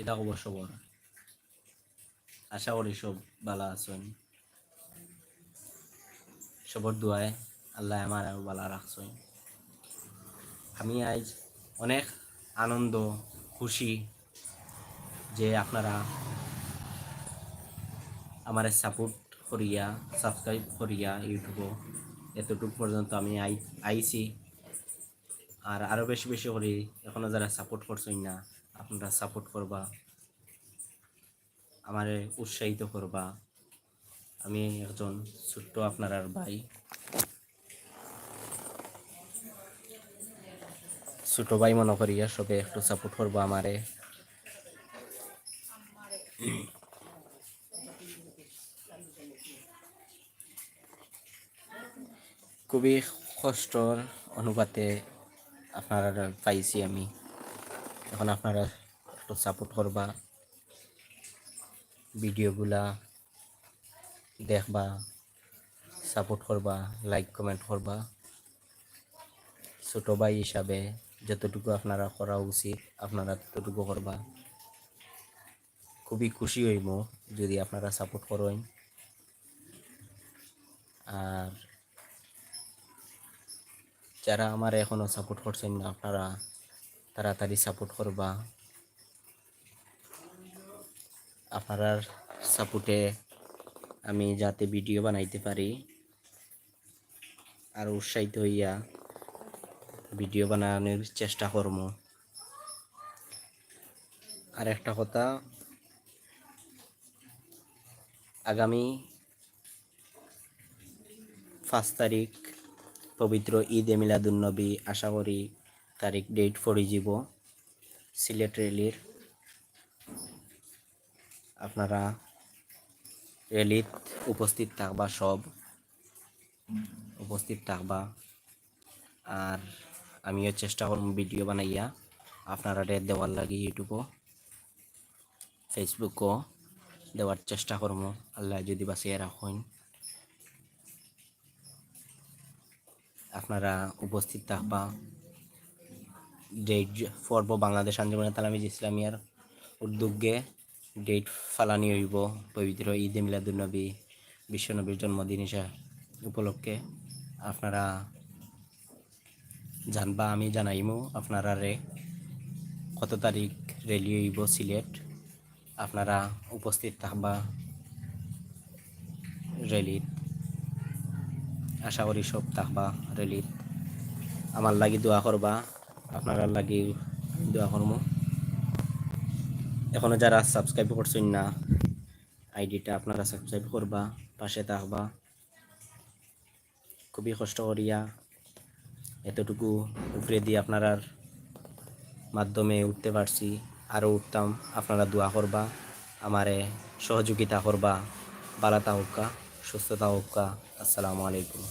কিতা খবর সবর আশা করি সব বালা আছেন। সবর দোয়ায় আল্লাহ আমার আরও বালা রাখছেন আমি আজ অনেক আনন্দ, খুশি যে আপনারা আমার সাপোর্ট করিয়া সাবস্ক্রাইব করিয়া ইউটিউবও এতটুকু পর্যন্ত আমি আই, আইছি। আর আরও বেশি বেশি করি এখনও যারা সাপোর্ট করছেন না আপনারা সাপোর্ট করবা, আমারে উৎসাহিত করবা। আমি একজন ছোট্ট আপনার ভাই। ছোট ভাই মনে করিয়া সবে একটু সাপোর্ট করব আমারে। খুবই কষ্টর অনুপাতে আপনারা পাইছি আমি। এখন আপনারা একটু সাপোর্ট করবা, ভিডিওগুলা দেখবা সাপোর্ট করবা লাইক কমেন্ট করবা। ছোট ভাই হিসাবে যতটুকু আপনারা করা উচিত, আপনারা ততটুকু করবা। খুবই খুশি হইব যদি আপনারা সাপোর্ট করেন। আর যারা আমার এখনও সাপোর্ট করছেন না, আপনারা তাড়াতাড়ি সাপোর্ট করবা। আপনার সাপোর্টে আমি যাতে ভিডিও বানাইতে পারি, আর উৎসাহিত হইয়া ভিডিও বানানোর চেষ্টা করব আর একটা কথা, আগামী পাঁচ তারিখ পবিত্র ঈদ এ মিলাদুন্নবী আশা করি তারিখ ডেট যাব সিলেট রেলির আপনারা রেলিত উপস্থিত থাকবা সব। উপস্থিত থাকবা। আর আমিও চেষ্টা করব ভিডিও বানাইয়া আপনারা দেওয়ার লাগে ইউটিউবও ফেসবুকও দেওয়ার চেষ্টা করব। আল্লাহ যদি বাঁচিয়ে রাখেন। আপনারা উপস্থিত থাকবা। ডেট পর্ব বাংলাদেশ আঞ্জুমানে তালামিজ ইসলামিয়ার উদ্যোগে ডেট ফালানি হইব, পবিত্র ঈদ মিলাদুলনবী বিশ্বনবীর জন্মদিন হিসা উপলক্ষে। আপনারা জানবা, আমি জানাইমু আপনারা রে কত তারিখ রেলি হইব সিলেট। আপনারা উপস্থিত থাকবা রেলিত আশা করি সব থাকবা রেলিত আমার লাগি দোয়া করবা। আপনারা লাগি দোয়া করব এখনও যারা সাবস্ক্রাইব করছেন না, আইডিটা আপনারা সাবস্ক্রাইব করবা, পাশে থাকবা। খুবই কষ্ট করিয়া এতটুকু উপরে দিয়ে আপনার মাধ্যমে উঠতে পারছি আরও উঠতাম আপনারা দোয়া করবা, আমারে সহযোগিতা করবা। বালাতা হোক্কা সুস্থতা হোক্কা আসসালামু আলাইকুম।